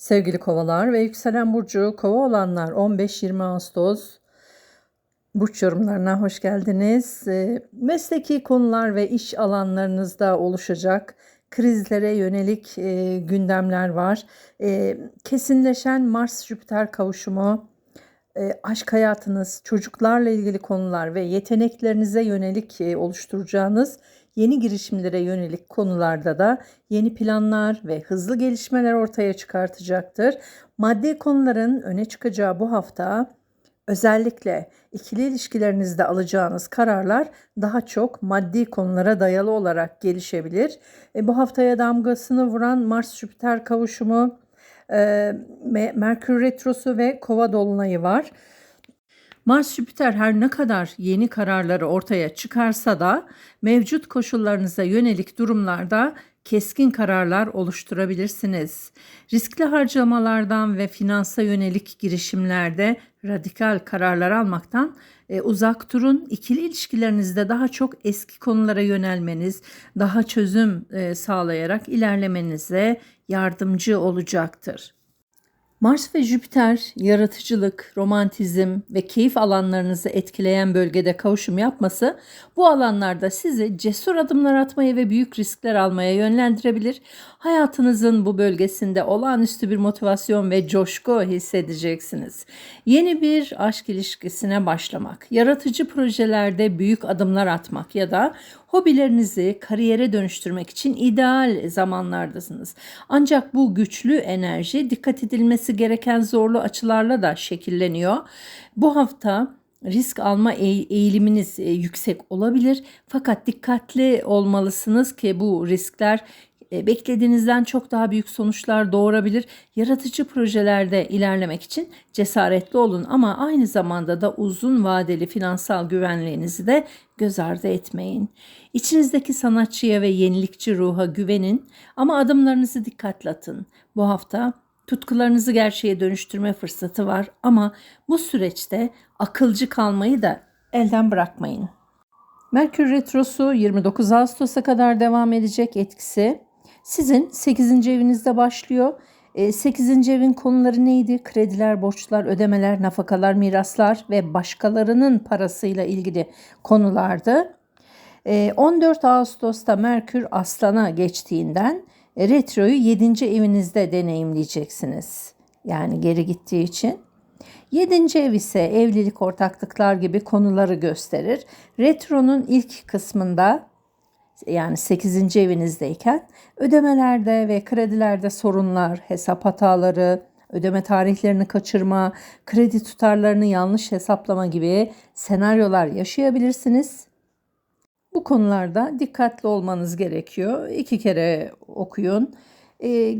Sevgili kovalar ve yükselen burcu kova olanlar 15-20 Ağustos burç yorumlarına hoş geldiniz. Ee, Mesleki konular ve iş alanlarınızda oluşacak krizlere yönelik e, gündemler var. E, kesinleşen Mars-Jüpiter kavuşumu, e, aşk hayatınız, çocuklarla ilgili konular ve yeteneklerinize yönelik e, oluşturacağınız yeni girişimlere yönelik konularda da yeni planlar ve hızlı gelişmeler ortaya çıkartacaktır. Maddi konuların öne çıkacağı bu hafta özellikle ikili ilişkilerinizde alacağınız kararlar daha çok maddi konulara dayalı olarak gelişebilir. E, bu haftaya damgasını vuran Mars-Jüpiter kavuşumu, e, Merkür Retrosu ve Kova Dolunayı var. Mars Jüpiter her ne kadar yeni kararları ortaya çıkarsa da mevcut koşullarınıza yönelik durumlarda keskin kararlar oluşturabilirsiniz. Riskli harcamalardan ve finansa yönelik girişimlerde radikal kararlar almaktan e, uzak durun. İkili ilişkilerinizde daha çok eski konulara yönelmeniz, daha çözüm e, sağlayarak ilerlemenize yardımcı olacaktır. Mars ve Jüpiter yaratıcılık, romantizm ve keyif alanlarınızı etkileyen bölgede kavuşum yapması bu alanlarda sizi cesur adımlar atmaya ve büyük riskler almaya yönlendirebilir. Hayatınızın bu bölgesinde olağanüstü bir motivasyon ve coşku hissedeceksiniz. Yeni bir aşk ilişkisine başlamak, yaratıcı projelerde büyük adımlar atmak ya da hobilerinizi kariyere dönüştürmek için ideal zamanlardasınız. Ancak bu güçlü enerji dikkat edilmesi gereken zorlu açılarla da şekilleniyor. Bu hafta risk alma eğiliminiz e, yüksek olabilir fakat dikkatli olmalısınız ki bu riskler e, beklediğinizden çok daha büyük sonuçlar doğurabilir. Yaratıcı projelerde ilerlemek için cesaretli olun ama aynı zamanda da uzun vadeli finansal güvenliğinizi de göz ardı etmeyin. İçinizdeki sanatçıya ve yenilikçi ruha güvenin ama adımlarınızı dikkatli atın. Bu hafta tutkularınızı gerçeğe dönüştürme fırsatı var ama bu süreçte akılcı kalmayı da elden bırakmayın. Merkür Retrosu 29 Ağustos'a kadar devam edecek etkisi sizin 8. evinizde başlıyor. 8. E, evin konuları neydi? Krediler, borçlar, ödemeler, nafakalar, miraslar ve başkalarının parasıyla ilgili konulardı. 14 e, Ağustos'ta Merkür Aslan'a geçtiğinden retroyu 7. evinizde deneyimleyeceksiniz. Yani geri gittiği için. 7. ev ise evlilik, ortaklıklar gibi konuları gösterir. Retronun ilk kısmında yani 8. evinizdeyken ödemelerde ve kredilerde sorunlar, hesap hataları, ödeme tarihlerini kaçırma, kredi tutarlarını yanlış hesaplama gibi senaryolar yaşayabilirsiniz. Bu konularda dikkatli olmanız gerekiyor. İki kere okuyun. Ee,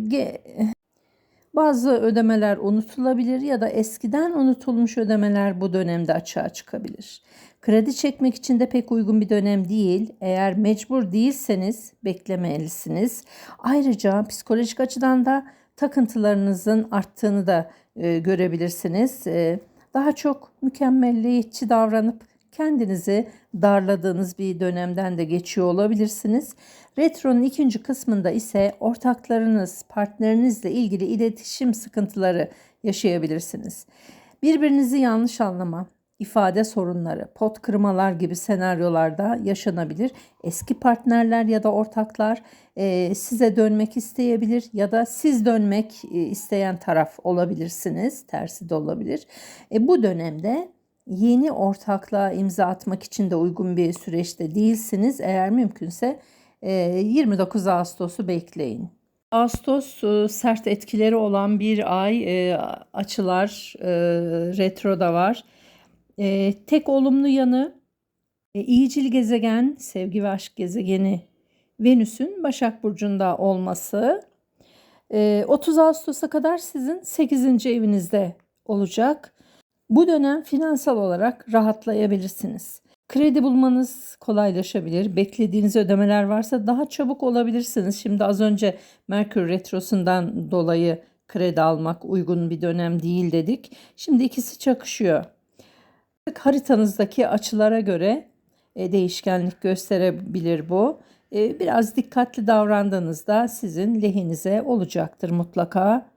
bazı ödemeler unutulabilir ya da eskiden unutulmuş ödemeler bu dönemde açığa çıkabilir. Kredi çekmek için de pek uygun bir dönem değil. Eğer mecbur değilseniz beklemelisiniz. Ayrıca psikolojik açıdan da takıntılarınızın arttığını da e, görebilirsiniz. E, daha çok mükemmelliyetçi davranıp kendinizi darladığınız bir dönemden de geçiyor olabilirsiniz. Retro'nun ikinci kısmında ise ortaklarınız, partnerinizle ilgili iletişim sıkıntıları yaşayabilirsiniz. Birbirinizi yanlış anlama, ifade sorunları, pot kırmalar gibi senaryolarda yaşanabilir. Eski partnerler ya da ortaklar e, size dönmek isteyebilir ya da siz dönmek e, isteyen taraf olabilirsiniz. Tersi de olabilir. E, bu dönemde yeni ortaklığa imza atmak için de uygun bir süreçte değilsiniz. Eğer mümkünse 29 e, Ağustos'u bekleyin. Ağustos e, sert etkileri olan bir ay e, açılar retroda var. Tek olumlu yanı iyicil gezegen, sevgi ve aşk gezegeni Venüs'ün Başak Burcu'nda olması. 30 Ağustos'a kadar sizin 8. evinizde olacak. Bu dönem finansal olarak rahatlayabilirsiniz. Kredi bulmanız kolaylaşabilir. Beklediğiniz ödemeler varsa daha çabuk olabilirsiniz. Şimdi az önce Merkür Retrosu'ndan dolayı kredi almak uygun bir dönem değil dedik. Şimdi ikisi çakışıyor. Haritanızdaki açılara göre e, değişkenlik gösterebilir bu. E, biraz dikkatli davrandığınızda sizin lehinize olacaktır mutlaka.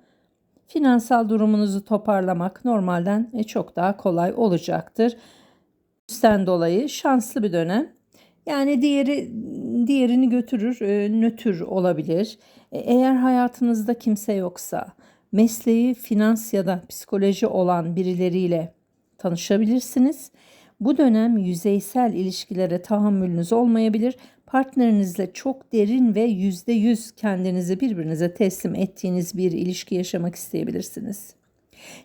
Finansal durumunuzu toparlamak normalden e, çok daha kolay olacaktır. Üstten dolayı şanslı bir dönem. Yani diğeri diğerini götürür, e, nötr olabilir. E, eğer hayatınızda kimse yoksa, mesleği finans ya da psikoloji olan birileriyle tanışabilirsiniz. Bu dönem yüzeysel ilişkilere tahammülünüz olmayabilir. Partnerinizle çok derin ve yüzde yüz kendinizi birbirinize teslim ettiğiniz bir ilişki yaşamak isteyebilirsiniz.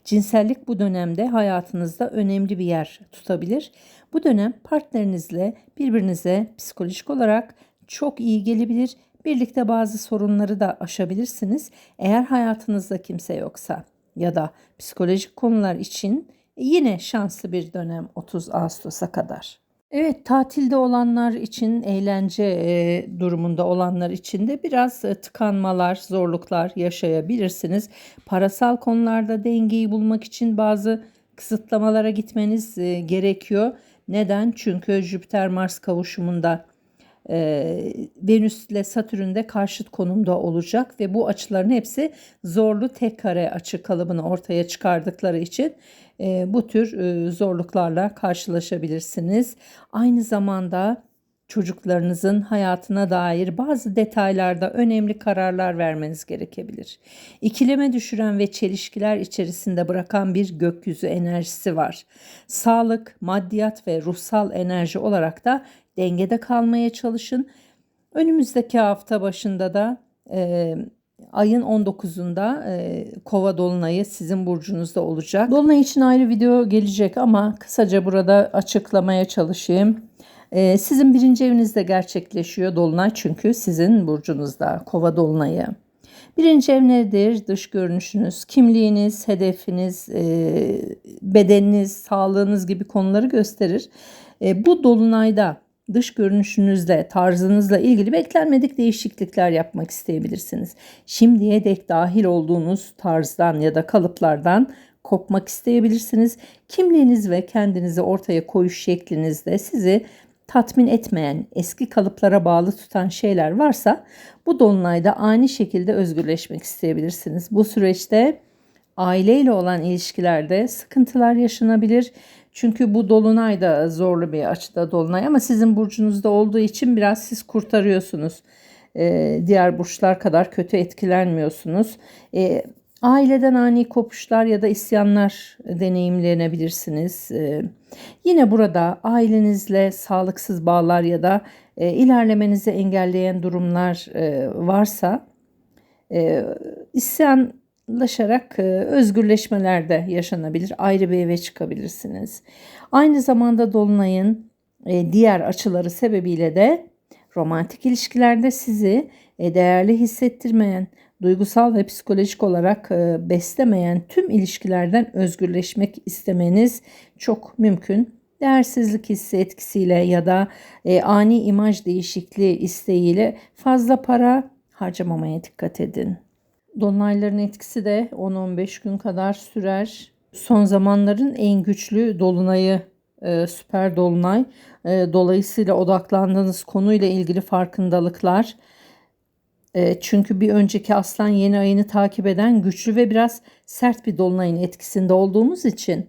Cinsellik bu dönemde hayatınızda önemli bir yer tutabilir. Bu dönem partnerinizle birbirinize psikolojik olarak çok iyi gelebilir. Birlikte bazı sorunları da aşabilirsiniz. Eğer hayatınızda kimse yoksa ya da psikolojik konular için yine şanslı bir dönem 30 Ağustos'a kadar. Evet tatilde olanlar için eğlence e, durumunda olanlar için de biraz e, tıkanmalar, zorluklar yaşayabilirsiniz. Parasal konularda dengeyi bulmak için bazı kısıtlamalara gitmeniz e, gerekiyor. Neden? Çünkü Jüpiter Mars kavuşumunda e, Venüs ile Satürn de karşıt konumda olacak ve bu açıların hepsi zorlu tek kare açı kalıbını ortaya çıkardıkları için e, bu tür e, zorluklarla karşılaşabilirsiniz. Aynı zamanda çocuklarınızın hayatına dair bazı detaylarda önemli kararlar vermeniz gerekebilir. İkileme düşüren ve çelişkiler içerisinde bırakan bir gökyüzü enerjisi var. Sağlık, maddiyat ve ruhsal enerji olarak da dengede kalmaya çalışın. Önümüzdeki hafta başında da e, ayın 19'unda e, kova dolunayı sizin burcunuzda olacak. Dolunay için ayrı video gelecek ama kısaca burada açıklamaya çalışayım. E, sizin birinci evinizde gerçekleşiyor dolunay çünkü sizin burcunuzda kova dolunayı. Birinci ev nedir? Dış görünüşünüz, kimliğiniz, hedefiniz, e, bedeniniz, sağlığınız gibi konuları gösterir. E, bu dolunayda dış görünüşünüzle, tarzınızla ilgili beklenmedik değişiklikler yapmak isteyebilirsiniz. Şimdiye dek dahil olduğunuz tarzdan ya da kalıplardan kopmak isteyebilirsiniz. Kimliğiniz ve kendinizi ortaya koyuş şeklinizde sizi tatmin etmeyen, eski kalıplara bağlı tutan şeyler varsa bu dolunayda ani şekilde özgürleşmek isteyebilirsiniz. Bu süreçte aileyle olan ilişkilerde sıkıntılar yaşanabilir. Çünkü bu dolunay da zorlu bir açıda dolunay ama sizin burcunuzda olduğu için biraz siz kurtarıyorsunuz. Ee, diğer burçlar kadar kötü etkilenmiyorsunuz. Ee, aileden ani kopuşlar ya da isyanlar deneyimlenebilirsiniz. Ee, yine burada ailenizle sağlıksız bağlar ya da e, ilerlemenizi engelleyen durumlar e, varsa e, isyan laşarak e, özgürleşmeler de yaşanabilir. Ayrı bir eve çıkabilirsiniz. Aynı zamanda dolunayın e, diğer açıları sebebiyle de romantik ilişkilerde sizi e, değerli hissettirmeyen, duygusal ve psikolojik olarak beslemeyen tüm ilişkilerden özgürleşmek istemeniz çok mümkün. Değersizlik hissi etkisiyle ya da ani imaj değişikliği isteğiyle fazla para harcamamaya dikkat edin. Dolunayların etkisi de 10-15 gün kadar sürer. Son zamanların en güçlü dolunayı e, süper dolunay. E, dolayısıyla odaklandığınız konuyla ilgili farkındalıklar. E, çünkü bir önceki aslan yeni ayını takip eden güçlü ve biraz sert bir dolunayın etkisinde olduğumuz için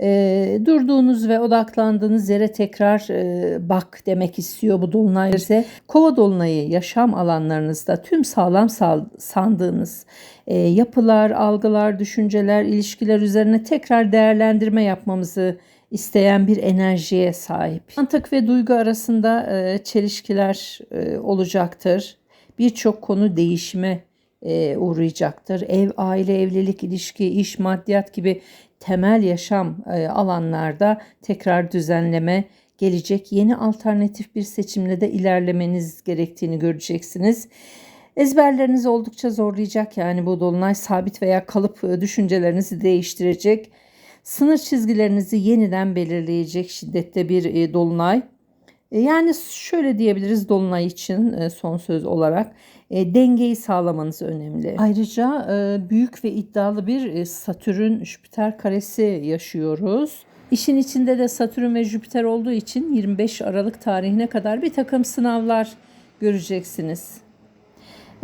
e, durduğunuz ve odaklandığınız yere tekrar e, bak demek istiyor bu dolunay ise kova dolunayı yaşam alanlarınızda tüm sağlam sandığınız e, yapılar, algılar, düşünceler, ilişkiler üzerine tekrar değerlendirme yapmamızı isteyen bir enerjiye sahip. Mantık ve duygu arasında e, çelişkiler e, olacaktır. Birçok konu değişime e, uğrayacaktır. Ev, aile, evlilik, ilişki, iş, maddiyat gibi temel yaşam e, alanlarda tekrar düzenleme gelecek. Yeni alternatif bir seçimle de ilerlemeniz gerektiğini göreceksiniz. Ezberlerinizi oldukça zorlayacak yani bu dolunay sabit veya kalıp e, düşüncelerinizi değiştirecek. Sınır çizgilerinizi yeniden belirleyecek şiddette bir dolunay. Yani şöyle diyebiliriz dolunay için son söz olarak e, dengeyi sağlamanız önemli. Ayrıca e, büyük ve iddialı bir e, Satürn Jüpiter karesi yaşıyoruz. İşin içinde de Satürn ve Jüpiter olduğu için 25 Aralık tarihine kadar bir takım sınavlar göreceksiniz.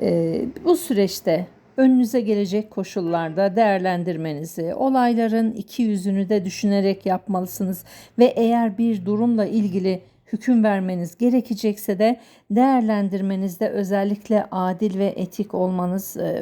E, bu süreçte önünüze gelecek koşullarda değerlendirmenizi, olayların iki yüzünü de düşünerek yapmalısınız ve eğer bir durumla ilgili hüküm vermeniz gerekecekse de değerlendirmenizde özellikle adil ve etik olmanız e,